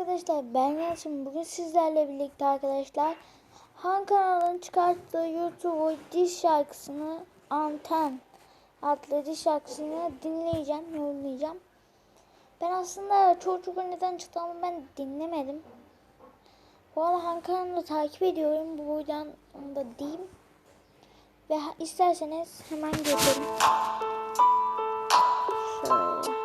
arkadaşlar ben Yalçın. Bugün sizlerle birlikte arkadaşlar Han kanalının çıkarttığı YouTube diş şarkısını Anten adlı diş şarkısını dinleyeceğim, yorumlayacağım. Ben aslında çocuk neden çıktı ama ben dinlemedim. Bu arada Han kanalını takip ediyorum. Bu yüzden onu da diyeyim. Ve isterseniz hemen geçelim. Şöyle.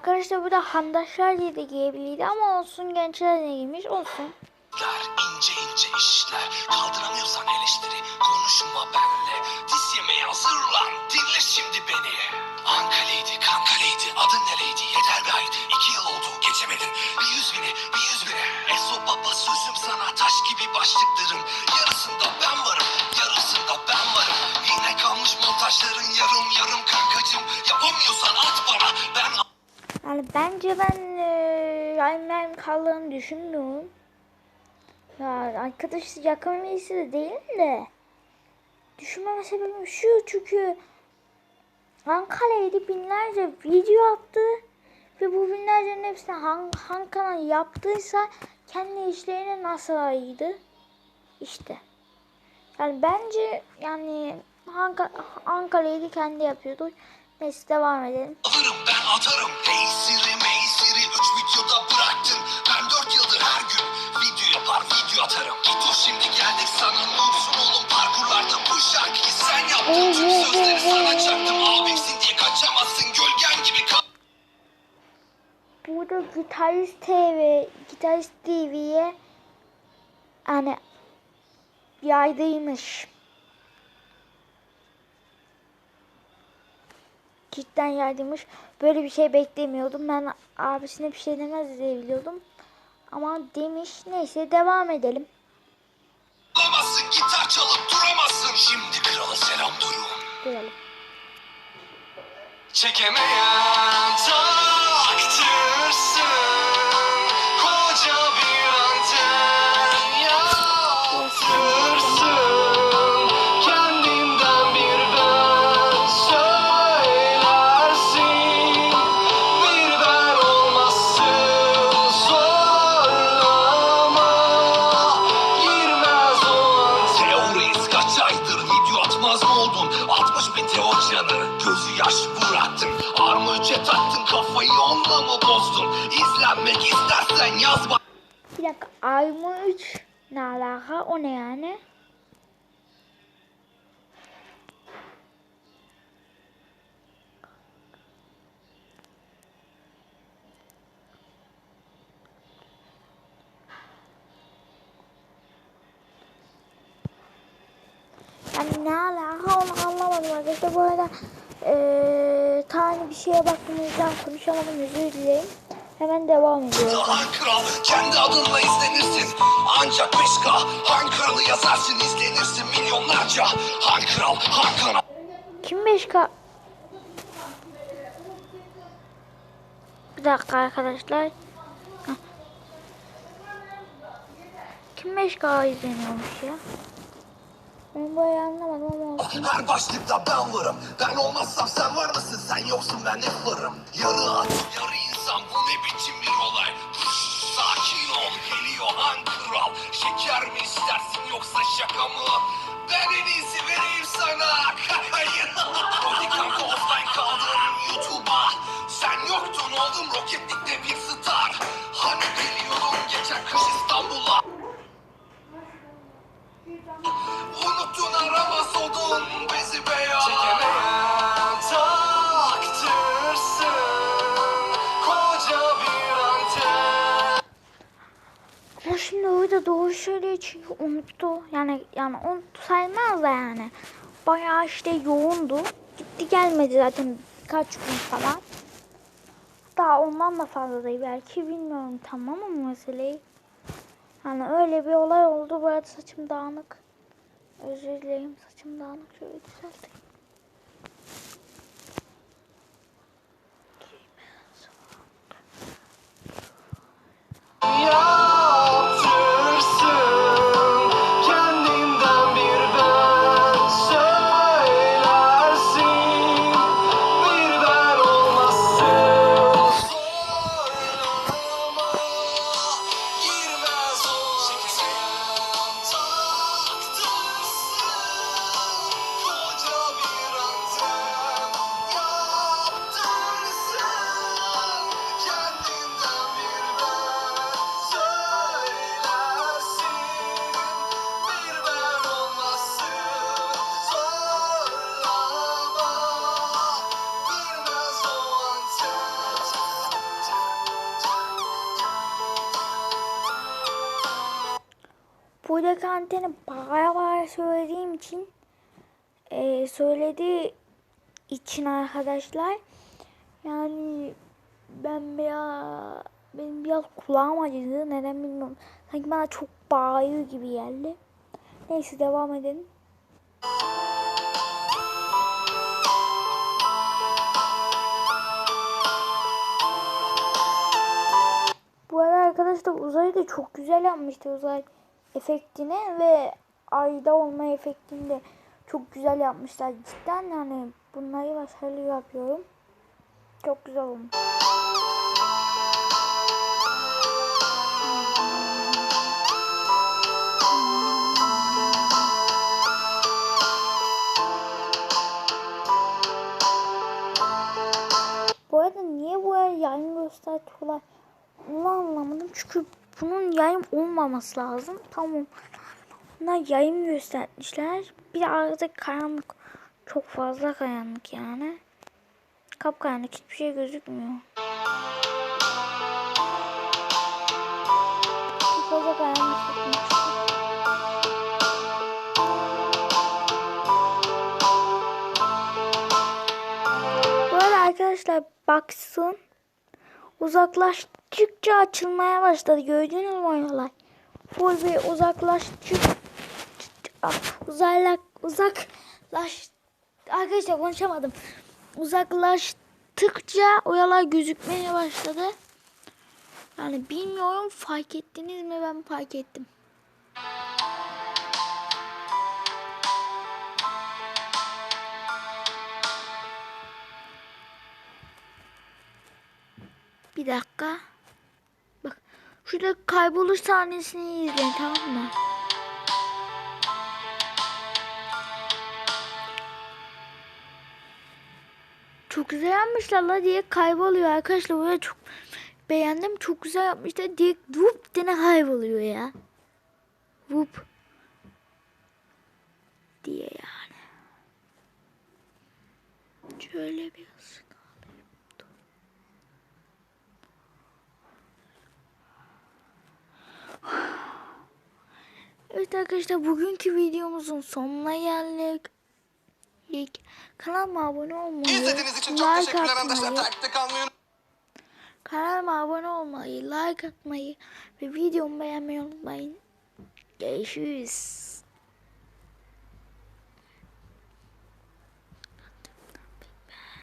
Arkadaşlar bu da handaşlar diye de giyebilirdi ama olsun gençler de giymiş olsun. İnce ince işler Kaldıramıyorsan eleştiri Konuşma benle Diz yemeğe hazırlan Dinle şimdi beni. Ankaleydi kankaleydi Adın nereydi? Yeter be haydi İki yıl oldu geçemedin. Bir yüz bini bir yüz bini Eso baba sözüm sana Taş gibi başlıklarım. Yarısında ben Yani bence ben eee yani kaldığını düşünmüyorum. Ya arkadaş yakın birisi de değil de. Düşünmeme sebebim şu çünkü Ankara'ydı binlerce video attı ve bu binlercenin hepsini Han, Han kanal yaptıysa kendi işlerine nasıl ayıydı? İşte. Yani bence yani Anka- Ankara'ydı kendi yapıyordu. Neyse devam edelim. Alırım ben atarım. Hey Siri Mey Siri Üç videoda bıraktım. Ben dört yıldır her gün Video yapar video atarım. Git o şimdi geldik sana. Ne olsun oğlum Parkurlarda bu şarkıyı sen yaptın. Tüm sözleri sana çaktım. Abimsin diye kaçamazsın. Gölgen gibi kal Burada Gitarist TV, Gitarist TV'ye hani yaydıymış. Cidden yaydıymış. Böyle bir şey beklemiyordum. Ben abisine bir şey demez diye biliyordum. Ama demiş. Neyse devam edelim. Alamazsın gitar çalıp duramazsın Şimdi krala selam durun Duralım. Çekemeyen taktırsın mı bozdun İzlenmek istersen yaz Bir dakika. Aymu 3 ne alaka? O ne yani? Yani ne alaka onu anlamadım arkadaşlar. Bu arada eee tane bir şeye baktığınızdan konuşamadım özür dileyim. Hemen devam ediyorum. Han Kral kendi adınla izlenirsin Ancak 5K Han Kralı yazarsın izlenirsin milyonlarca Han Kral Han Kral Kim 5K? Bir dakika arkadaşlar. Kim 5K izleniyormuş ya? Ben bu ayı anlamadım ama olsun. Her başlıkta ben varım. Ben olmazsam sen var mısın? Sen yoksun ben hep varım. Yarı at yarı insan. Bu ne biçim bir olay? Sakin ol. Geliyor Han Kral. Şeker mi istersin yoksa şaka mı? Ben en iyisi vereyim sana. Hayır doğru söylüyor çünkü unuttu. Yani yani unuttu sayılmaz da yani. Bayağı işte yoğundu. Gitti gelmedi zaten birkaç gün falan. Daha ondan da fazla değil belki bilmiyorum tamam mı meseleyi. Yani öyle bir olay oldu. Bu arada saçım dağınık. Özür dilerim saçım dağınık. Şöyle düzelteyim. Buradaki anteni bağıra bağıra söylediğim için eee söylediği için arkadaşlar yani ben biraz benim biraz kulağım acıdı neden bilmiyorum. Sanki bana çok bağırıyor gibi geldi. Neyse devam edelim. Bu arada arkadaşlar uzayı da çok güzel yapmıştı uzay efektini ve ayda olma efektini de çok güzel yapmışlar cidden yani bunları başarılı yapıyorum. Çok güzel olmuş. Bu arada niye bu yer yayın gösteriyorlar? Onu anlamadım çünkü bunun yayın olmaması lazım. Tamam. Bunlar yayın göstermişler. Bir arada karanlık. Çok fazla karanlık yani. Kapkaranlık hiçbir şey gözükmüyor. Çok fazla karanlık arada arkadaşlar baksın. Uzaklaştıkça açılmaya başladı. Gördünüz mü oynalar? Full bir uzaklaştık. Uzaylak, uzaklaş. Arkadaşlar konuşamadım. Uzaklaştıkça oyalar gözükmeye başladı. Yani bilmiyorum fark ettiniz mi ben fark ettim. Bir dakika. Bak şurada kayboluş sahnesini izleyin tamam mı? Çok güzel yapmışlar la diye kayboluyor arkadaşlar. Buraya çok beğendim. Çok güzel yapmışlar diye vup diye kayboluyor ya. Vup. Diye yani. Şöyle bir ısın. Arkadaşlar bugünkü videomuzun sonuna geldik. İlk kanalıma abone olmayı, İzlediğiniz için çok like atmayı, kanalıma abone olmayı, like atmayı ve videomu beğenmeyi unutmayın. Görüşürüz.